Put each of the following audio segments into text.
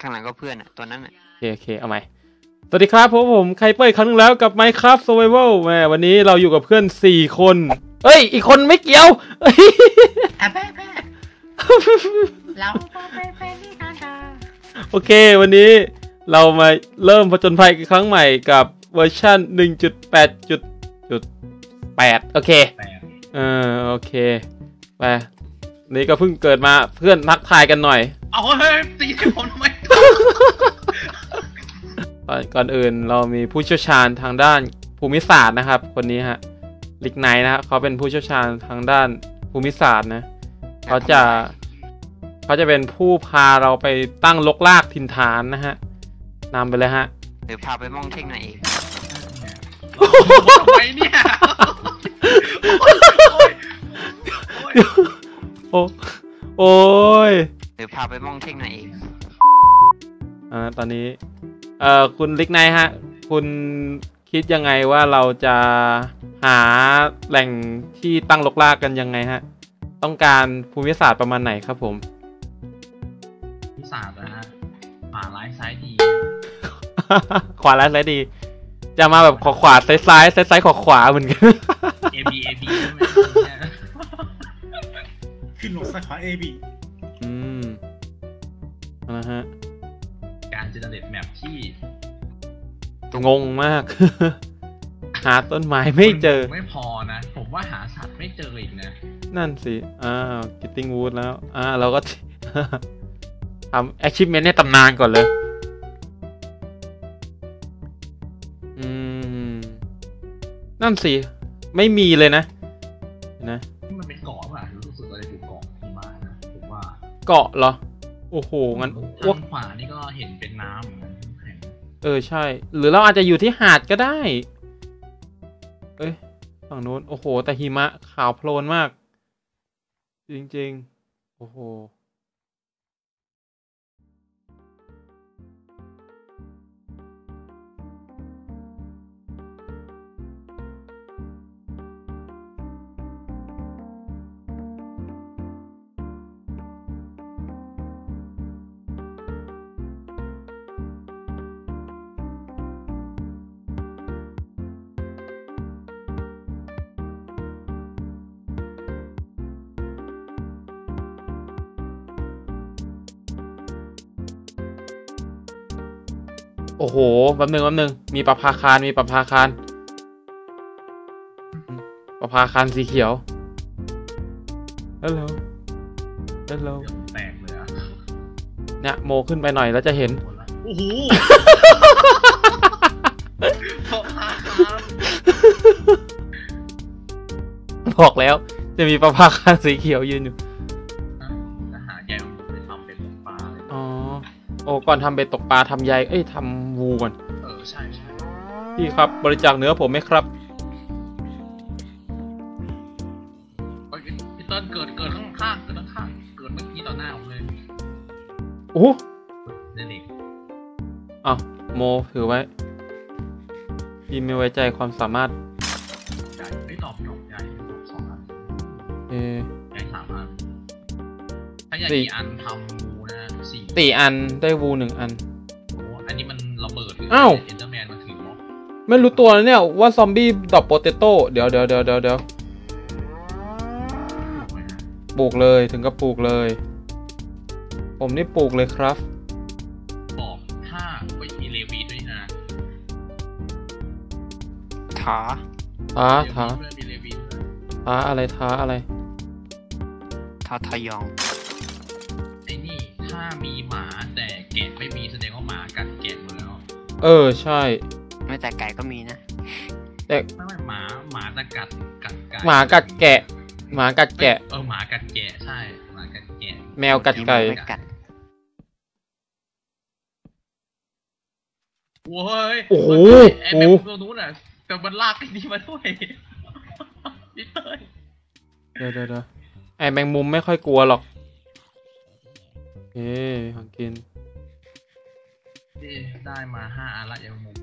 ข้างหลังก็เพื่อนอะตัวนั้นอะโอเคโอเคเอาใหม่สวัสดีครับผมผมไคเปอร์อีกครั้งหนึงแล้วกับ Minecraft Survival แหมวันนี้เราอยู่กับเพื่อน 4 คน เอ้ย อีกคนไม่เกี่ยวเอ้ย อะแป๊ะแป๊ะเราก็ไปไปนี่กันจ้าโอเค วันนี้เรามาเริ่มผจญภัยอีกครั้งใหม่กับเวอร์ชัน1.8.8โอเคแปะเออโอเค ไป นี่ก็เพิ่งเกิดมาเพื่อนทักทายกันหน่อย เอาเฮ้ยตีผมทำไม ก่อนก่อนอื่นเรามีผู้เชี่ยวชาญทางด้านภูมิศาสตร์นะครับ คนนี้ฮะลิกไนท์นะครับเขาเป็นผู้เชี่ยวชาญทางด้านภูมิศาสตร์นะเขาจะเขาจะเป็นผู้พาเราไปตั้งลกลากถิ่นฐานนะฮะนำไปเลยฮะหรือพาไปมองเท่งหน่อยอีกทำไมเนี่ยโอ้ยโอ้ยโอ้โอ้ยหรือพาไปมองเท่งหน่อยอีก อ่าตอนนี้ เอ่อคุณลิกไนท์ฮะ คุณคิดยังไงว่าเราจะหาแหล่งที่ตั้งลกลากกันยังไงฮะ ต้องการภูมิศาสตร์ประมาณไหนครับผมพิศาจนะฮะขวาร้ายซ้ายดี ขวาและซ้ายดี จะมาแบบขวาขวาซ้ายซ้ายซ้ายซ้ายขวาขวาเหมือนกัน A B A B ใช่ไหมขึ้นลงสาขา AB อืมเอานะฮะการเจเนเรตแมปที่งงมาก หาต้นไม้ไม่เจอ ไม่พอนะ ผมว่าหาสัตว์ไม่เจออีกนะ นั่นสิ อ้าวกิตติ้งวูดแล้ว อ่า เราก็ทำ achievement ในตำนานก่อนเลย อืม นั่นสิ ไม่มีเลยนะเห็นนะนี่มันเป็นเกาะป่ะรู้สึกอะไรถูกเกาะที่มานะผมว่า เกาะเหรอ โอ้โหงั้นอ้วกทางขวานี่ก็เห็นเป็นน้ำเหมือนกันน้ำแข็งเออใช่ หรือเราอาจจะอยู่ที่หาดก็ได้ เอ้ยฝั่งนู้นโอ้โห แต่หิมะขาวโพลนมาก จริง ๆ โอ้โห โอ้โหแป๊บหนึงแป๊บหนึงมีประภาคารมีประภาคารอืมประภาคารสีเขียวฮัลโหลฮัลโหลเกือบแตกเลยอะเนี่ยโมขึ้นไปหน่อยแล้วจะเห็นหมดละโอ้โหพ่อค้าครับบอกแล้ว จะมีประภาคารสีเขียวยืนอยู่ อ้ก่อนทำเบ็ดตกปลาทำใยเอ้ยทำวูก่อนเออใช่ใช่พี่ครับบริจาคเนื้อผมไหมครับเฮ้ยพี่เติ้ลเกิดเกิดข้างข้างเกิดข้างข้างเกิดเมื่อกี้ต่อหน้าผมเลยโอ้โหเดนิกอ้าวโมถือไว้พี่ไม่ไว้ใจความสามารถ ใหญ่ไม่ตอบตอบใหญ่ตอบสองอันเออใหญ่สามอันถ้าใหญ่สี่ กี่อันทำงูนะ สี่สี่อันได้วูหนึ่งอัน โอ้อันนี้มันระเบิดหรืออ้าว เอ็นเดอร์แมนมาถือม็อบไม่รู้ตัวนะเนี่ยว่าซอมบี้ดรอปโปเตโต้เดี๋ยวเดี๋ยวเดี๋ยวเดี๋ยวเดี๋ยวถูกไหมฮะปลูกเลยถึงก็ปลูกเลย ผมนี่ปลูกเลยครับ บอกถ้าไม่มีเลวีด้วยนะถาท้าท้าเลวีด้วยมีเลวีด้วย ท้าอะไรท้าอะไร ทาทายองไอ้นี่ถ้า มีหมาแต่แกะไม่มีแสดงว่าหมากัดแกะหมดแล้ว เออใช่ ไม่แต่ไก่ก็มีนะ แต่ไม่ไม่หมาหมาจะกัดกัดไก่หมากัดแกะ หมากัดแกะ เออหมากัดแกะใช่หมากัดแกะแมวกัดไก่ไม่กัดโว้ยโอ้โหไอ้แมวตัวนู้นอะแต่มันลากไอ้นี่มาด้วยพี่เต้ยเดี๋ยวเดี๋ยวเดี๋ยวไอแมงมุมไม่ค่อยกลัวหรอก เอ้ของกินเอ๊ะได้มาห้าอันละยังมุม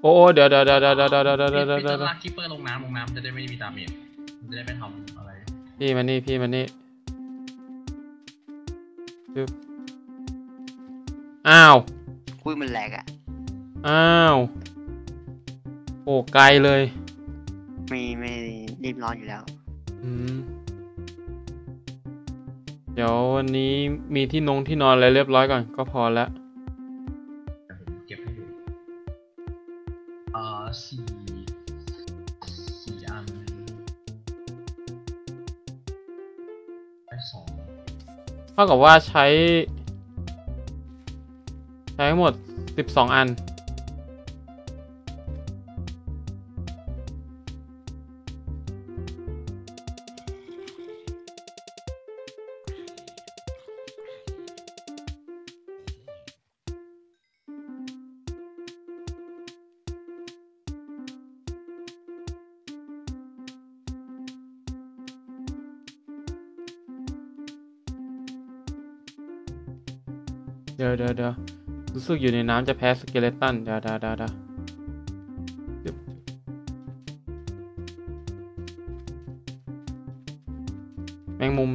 โอ้โอ้เดี๋ยวเดี๋ยวเดี๋ยวเดี๋ยวเดี๋ยวเดี๋ยวเดี๋ยวเดี๋ยวเดี๋ยวพี่เดี๋จะยวลากคิปเปอร์ลงน้ำลงน้ำจะได้ไม่มีดาเมจมันจะได้ไม่ทำอะไรพี่มานี่พี่มานี่ปึ๊บอ้าวคุยมันแหลกอะอ้าวโอ้ไกลเลยไม่ไม่รีบร้อนอยู่แล้วอืมเดี๋ยววั นนี้มีที่นงที่นอนอะไรเรียบร้อยก่อนก็พอแล้วแต่ผมเก็บให้ดูอ่าสี่สี่อันได้สองเท่ากับว่าใช้ ใช้ทั้งหมดสิบสองอัน เดี๋ยวเดี๋ยวเดี๋ยวรู้สึกอยู่ในน้ำจะแพ้สเกเลตันเดี๋ยวเดี๋ยวเดี๋ยวเดี๋ยวแมงมุม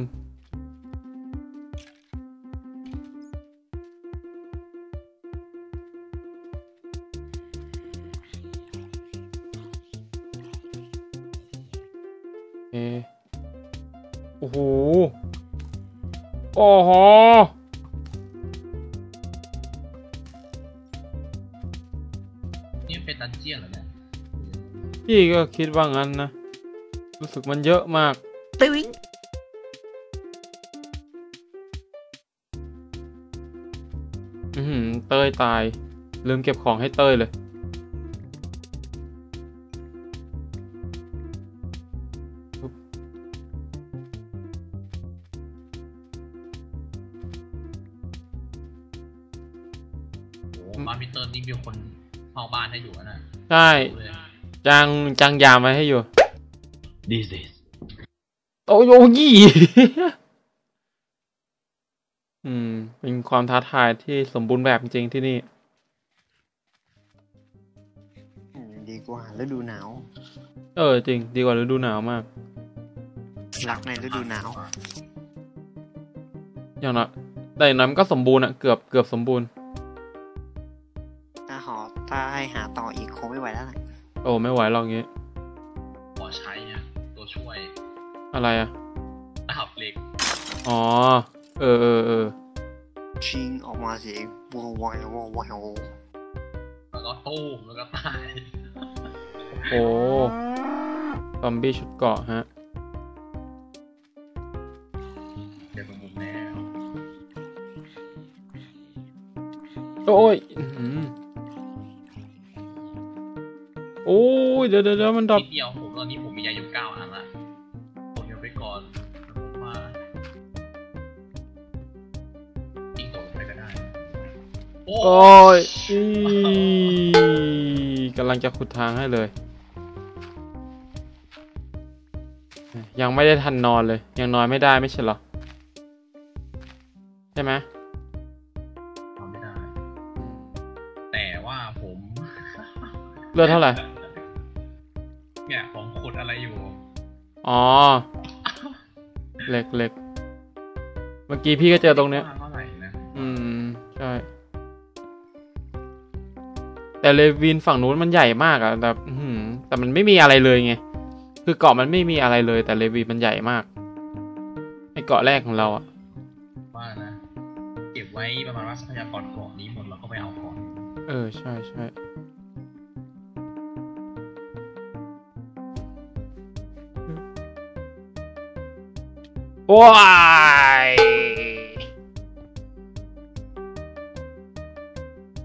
เอโอ้โหโอ้โห นี่เป็นดันเจียนเหรอเนี่ยพี่ก็คิดว่างั้นนะ รู้สึกมันเยอะมากตึ้งอือหือเต้ยตาย ลืมเก็บของให้เต้ยเลย โอ้บ้านมิเตอร์นี่มีคนเฝ้าบ้านให้อยู่อะนะใช่เลยจังจังยามไว้ให้อยู่ This is โอ้โยยี่อืม เป็นความท้าทายที่สมบูรณ์แบบจริงๆที่นี่อืมดีกว่าฤดูหนาว เออ จริง ดีกว่าฤดูหนาวมาก รักในฤดูหนาว อย่างน้อยแต่อย่างน้อยมันก็สมบูรณ์อะเกือบเกือบสมบูรณ์ถ้าหอถ้า ให้หาต่ออีกคงไม่ไหวแล้วล่ะโอ้ไม่ไหวหรอกงี้ขอใช้อะตัวช่วยอะไรอะดาบเหล็กอ๋อ เออเออเออชิงออกมาเสียงวัววายวัววายแล้วก็ตู้มแล้วก็ตายโอ้ซอมบี้ชุดเกราะฮะเดี๋ยวเป็นมุมแนวโอ้ย เดี๋ยวเดี๋ยวเดี๋ยวมันดับนิดเดียวผมตอนนี้ผมมียาอยู่เก้าอันละผมยังไปก่อนผมมายิงตกลงไปก็ได้ โอ้โอ้ยอีกำลังจะขุดทางให้เลย ยังไม่ได้ทันนอนเลย ยังนอนไม่ได้ไม่ใช่เหรอ ใช่ไหมทำไม่ได้แต่ว่าผมเลือดเท่าไหร่ อ๋อ เหล็กเหล็กเมื่อกี้พี่ก็เจอตรงเนี้ย เท่าไหร่นะอืม ใช่ แต่เลวินฝั่งนู้นมันใหญ่มากอะแบบอื้อหือแต่มันไม่มีอะไรเลยไง คือเกาะมันไม่มีอะไรเลย แต่เลวินมันใหญ่มากไอเกาะแรกของเราอะว่านะ เก็บไว้ประมาณว่าทรัพยากรเกาะนี้หมดแล้วก็ไปเอาก่อน เออ ใช่ใช่ ว้ย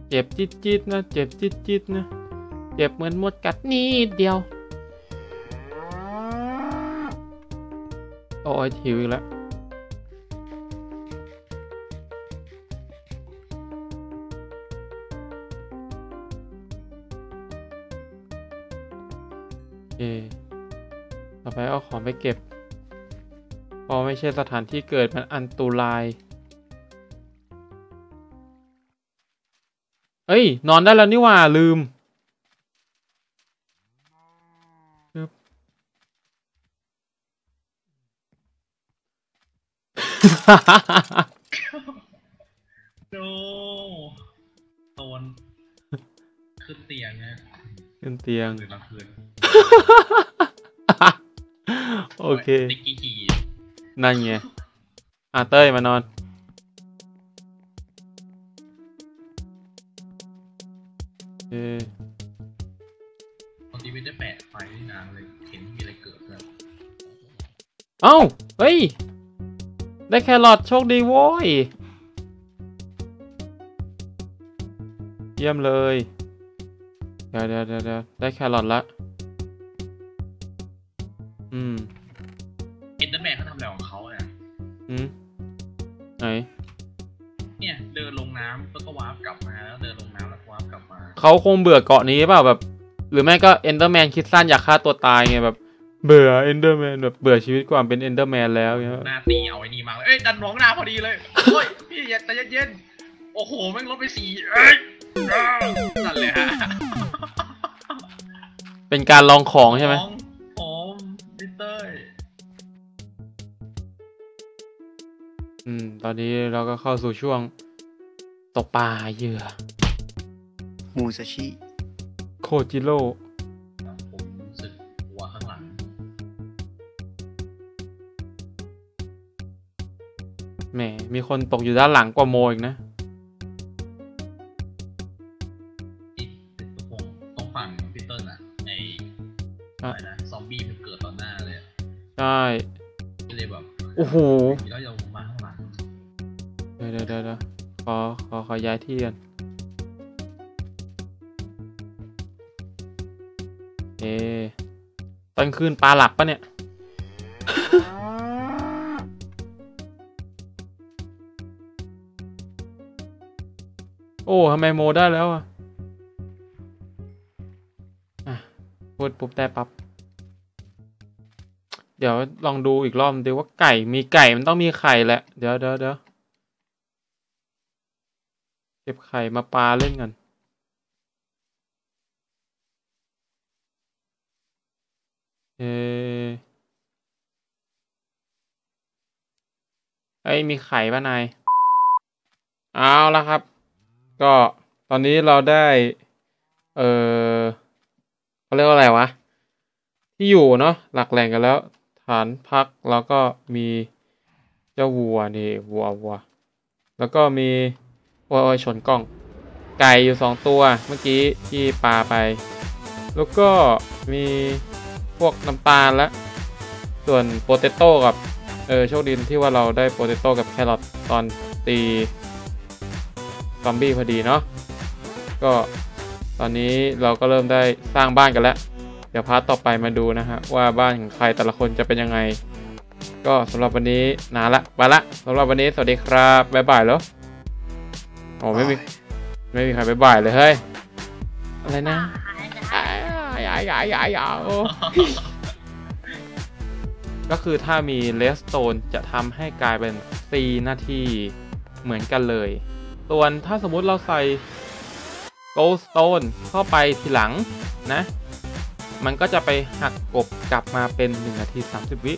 เจ็บจิตจิตๆนะ เจ็บจิตจิตๆนะ เจ็บเหมือนมดกัดนิดเดียว โอ้ยหิวอีกแล้วโอเคต่อไปเอาของไปเก็บ อไม่ใช่สถานที่เกิดมันอันตราย เอ้ย นอนได้แล้วนี่หว่าลืมปึ๊บโนขึ้นเตียงนะขึ้นเตียงคืนละคืนโอเค ติ๊กกี้ขี่ นั่นไง อะเต้ยมานอน เออปกติไม่ได้แปะไฟนี่นานเลยเห็นมีอะไรเกิดเลยเอ้า เฮ้ย ได้แครอทโชคดีโว้ย เยี่ยมเลย เดี๋ยวเดี๋ยวเดี๋ยวเดี๋ยวได้แครอทละ เขาคงเบื่อเกาะนี้เปล่าแบบ หรือไม่ก็เอนเดอร์แมนคิดสั้นอยากฆ่าตัวตายไงแบบ เบื่อเอนเดอร์แมนแบบเบื่อชีวิตความเป็นเอนเดอร์แมนแล้วเงี้ยหน้าตีเอาไอ้นี่มาเลยเอ้ยดันน้องหน้าพอดีเลยโอ้ยพี่อย่าใจเย็นๆโอ้โหแม่งลดไปสี่เอ้ยอ้าวนั่นเลยฮะเป็นการลองของใช่ไหมของผมพี่เต้ยอืม ตอนนี้เราก็เข้าสู่ช่วงตกปลาเหยื่อ มูซาชิ โคจิโร่ผมรู้สึกหัวข้างหลัง แหม มีคนตกอยู่ด้านหลังกว่าโมอีกนะที่ตรงตรงฝั่งพี่เติ้ลอะในอะอะไรนะ ซอมบี้มันเกิดต่อหน้าเลยอะใช่ก็เลยแบบโอ้โหแล้วยังมาข้างหลังเดี๋ยวเดี๋ยวเดี๋ยวเดี๋ยวขอขอขอย้ายที่กัน ตอนคืนปลาหลับปะเนี่ย โอ้ทำไมโมได้แล้วอะอะพูดปุ๊บได้ปั๊บเดี๋ยวลองดูอีกรอบดูว่าไก่มีไก่มันต้องมีไข่แหละ เดี๋ยวเดี๋ยวเดี๋ยวเก็บไข่มาปลาเล่นกัน ออไอ้ยมีไข่ป่ะนาย เอาละครับ ก็ตอนนี้เราได้ เออเขาเรียกว่าอะไรวะ ที่อยู่เนาะหลักแหล่งกันแล้ว ฐานพักแล้วก็มีเจ้าวัวนี่วัววัว แล้วก็มีโอ้ยอ้ยชนกล้อง ไก่อยู่สองตัวเมื่อกี้ที่ปลาไป แล้วก็มี วกน้ำตาลและ ส่วนโปเตโต้กับ เออ โชคดีที่ว่าเราได้โปเตโต้กับแครอทตอนตีซอมบี้พอดีเนาะ ก็ตอนนี้เราก็เริ่มได้สร้างบ้านกันแล้ว เดี๋ยวพาร์ทต่อไปมาดูนะฮะ ว่าบ้านของใครแต่ละคนจะเป็นยังไง ก็สำหรับวันนี้นานละไปละสำหรับวันนี้สวัสดีครับบ๊ายบายแล้วโอ้ไม่มีไม่มีใครบ๊ายบายเลยเฮ้ย อะไรนะ อ้าอย่าอย่าก็คือถ้ามีเลสโตนจะทำให้กลายเป็น 4 นาทีเหมือนกันเลย ส่วนถ้าสมมุติเราใส่ Gold Stone เข้าไปทีหลังนะ มันก็จะไปหักกบกลับมาเป็น 1 นาที 30 วิ